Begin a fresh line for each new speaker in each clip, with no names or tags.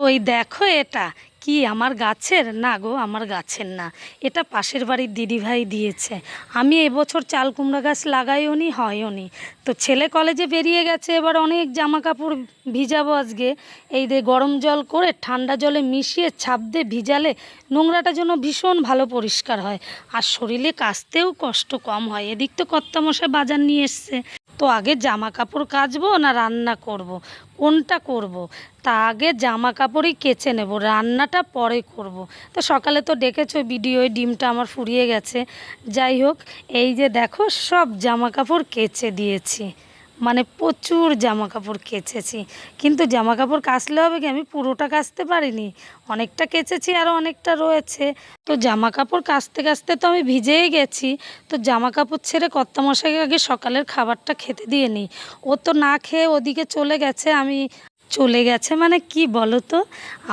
ওই দেখো এটা। কি, আমার গাছের? না গো, আমার গাছের না। এটা পাশের বাড়ির দিদিভাই দিয়েছে। আমি এবছর চাল কুমড়া গাছ লাগাইও নি, হয়ও নি। তো ছেলে কলেজে বেরিয়ে গেছে, এবার অনেক জামা কাপড় ভিজাবো আজকে। এই যে গরম জল করে ঠান্ডা জলে মিশিয়ে ছাপ দিয়ে ভিজালে নোংরাটা যেন ভীষণ ভালো পরিষ্কার হয়। আর শরীরে কাচতেও কষ্ট কম হয়। এদিক তো কর্তামশাই বাজার নিয়ে এসছে। তো আগে জামা কাপড় কাচবো না রান্না করব। কোনটা করব। তা আগে জামা কাপড়ই কেচে নেব, রান্নাটা পরে করব। তো সকালে তো ডেকেছো ভিডিওয় ডিমটা আমার ফুরিয়ে গেছে যাই হোক, এই যে দেখো সব জামা কাপড় কেচে দিয়েছি মানে প্রচুর জামা কাপড় কেচেছি। কিন্তু জামা কাপড় কাচলে হবে কি? আমি পুরোটা কাচতে পারিনি। অনেকটা কেচেছি আরও অনেকটা রয়েছে। তো জামা কাপড় কাচতে কাচতে তো আমি ভিজেই গেছি। তো জামা কাপড় ছেড়ে কর্তামশাইকে আগে সকালের খাবারটা খেতে দিয়ে নিই। ও তো না খেয়ে ওদিকে চলে গেছে। আমি চলে গেছে মানে কি বলো তো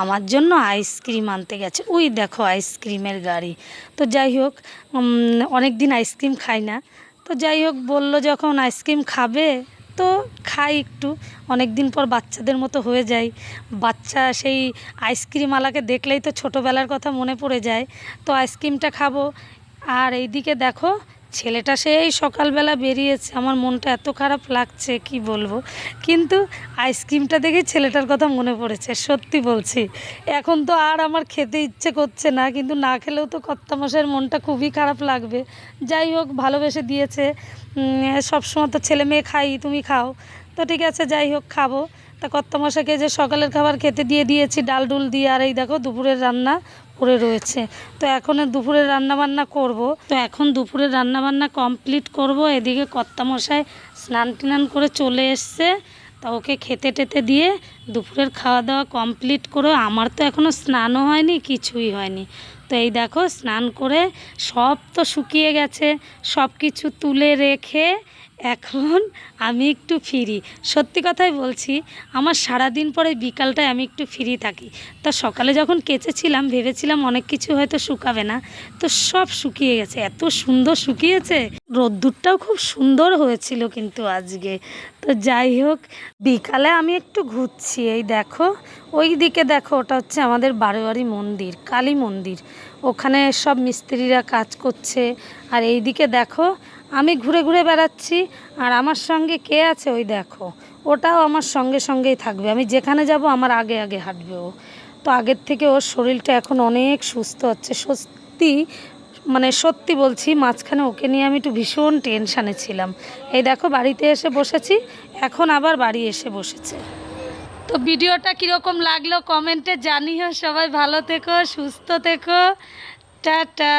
আমার জন্য আইসক্রিম আনতে গেছে। ওই দেখো আইসক্রিমের গাড়ি। তো যাই হোক অনেক দিন আইসক্রিম খাই না। তো যাই হোক, বলল যখন আইসক্রিম খাবে, তো খাই একটু। অনেক দিন পর বাচ্চাদের মতো হয়ে যায় বাচ্চা সেই আইসক্রিম আলাকে দেখলেই তো ছোটোবেলার কথা মনে পড়ে যায়। তো আইসক্রিমটা খাব। আর এইদিকে দেখো ছেলেটা সেই সকালবেলা বেরিয়েছে। আমার মনটা এত খারাপ লাগছে, কি বলব? কিন্তু আইসক্রিমটা দেখে ছেলেটার কথা মনে পড়েছে, সত্যি বলছি। এখন তো আর আমার খেতে ইচ্ছে করছে না, কিন্তু না খেলেও তো কর্তামশাইয়ের মনটা খুবই খারাপ লাগবে। যাই হোক, ভালোবেসে দিয়েছে। সবসময় তো ছেলে মেয়ে খাই, তুমি খাও। তো ঠিক আছে, যাই হোক, খাব। তা কর্তামশাইকে যে সকালের খাবার খেতে দিয়ে দিয়েছি ডাল ডুল দিয়ে, আর এই দেখো দুপুরের রান্না। পড়ে রয়েছে। তো এখন দুপুরে রান্নাবান্না করব। তো এখন দুপুরে রান্নাবান্না কমপ্লিট করব। এদিকে কর্তামশাই স্নান টান করে চলে এসছে। তা ওকে খেতে টেতে দিয়ে দুপুরের খাওয়া দাওয়া কমপ্লিট করে, আমার তো এখনও স্নানও হয়নি, কিছুই হয়নি। তো এই দেখো, স্নান করে সব তো শুকিয়ে গেছে, সব কিছু তুলে রেখে এখন আমি একটু ফ্রি। সত্যি কথাই বলছি, আমার সারাদিন পরে বিকালটায় আমি একটু ফ্রি থাকি। তা সকালে যখন কেচেছিলাম, ভেবেছিলাম অনেক কিছু হয়তো শুকাবে না, তো সব শুকিয়ে গেছে, এত সুন্দর শুকিয়েছে। রোদ্দুরটাও খুব সুন্দর হয়েছিল কিন্তু আজকে। তো যাই হোক, বিকালে আমি একটু ঘুরছি, এই দেখো ওই দিকে দেখো, ওটা হচ্ছে আমাদের বারোয়ারি মন্দির, কালী মন্দির। ওখানে সব মিস্ত্রিরা কাজ করছে। আর এই দিকে দেখো, আমি ঘুরে ঘুরে বেড়াচ্ছি, আর আমার সঙ্গে কে আছে ওই দেখো। ওটাও আমার সঙ্গে সঙ্গেই থাকবে। আমি যেখানে যাব, আমার আগে আগে হাঁটবে ও। তো আগের থেকে ওর শরীরটা এখন অনেক সুস্থ হচ্ছে। সত্যি মানে সত্যি বলছি, মাঝখানে ওকে নিয়ে আমি একটু ভীষণ টেনশানে ছিলাম। এই দেখো, বাড়িতে এসে বসেছি, এখন আবার বাড়ি এসে বসেছে। তো ভিডিওটা কীরকম লাগল কমেন্টে জানিও। সবাই ভালো থেকো সুস্থ থেকো। টাটা।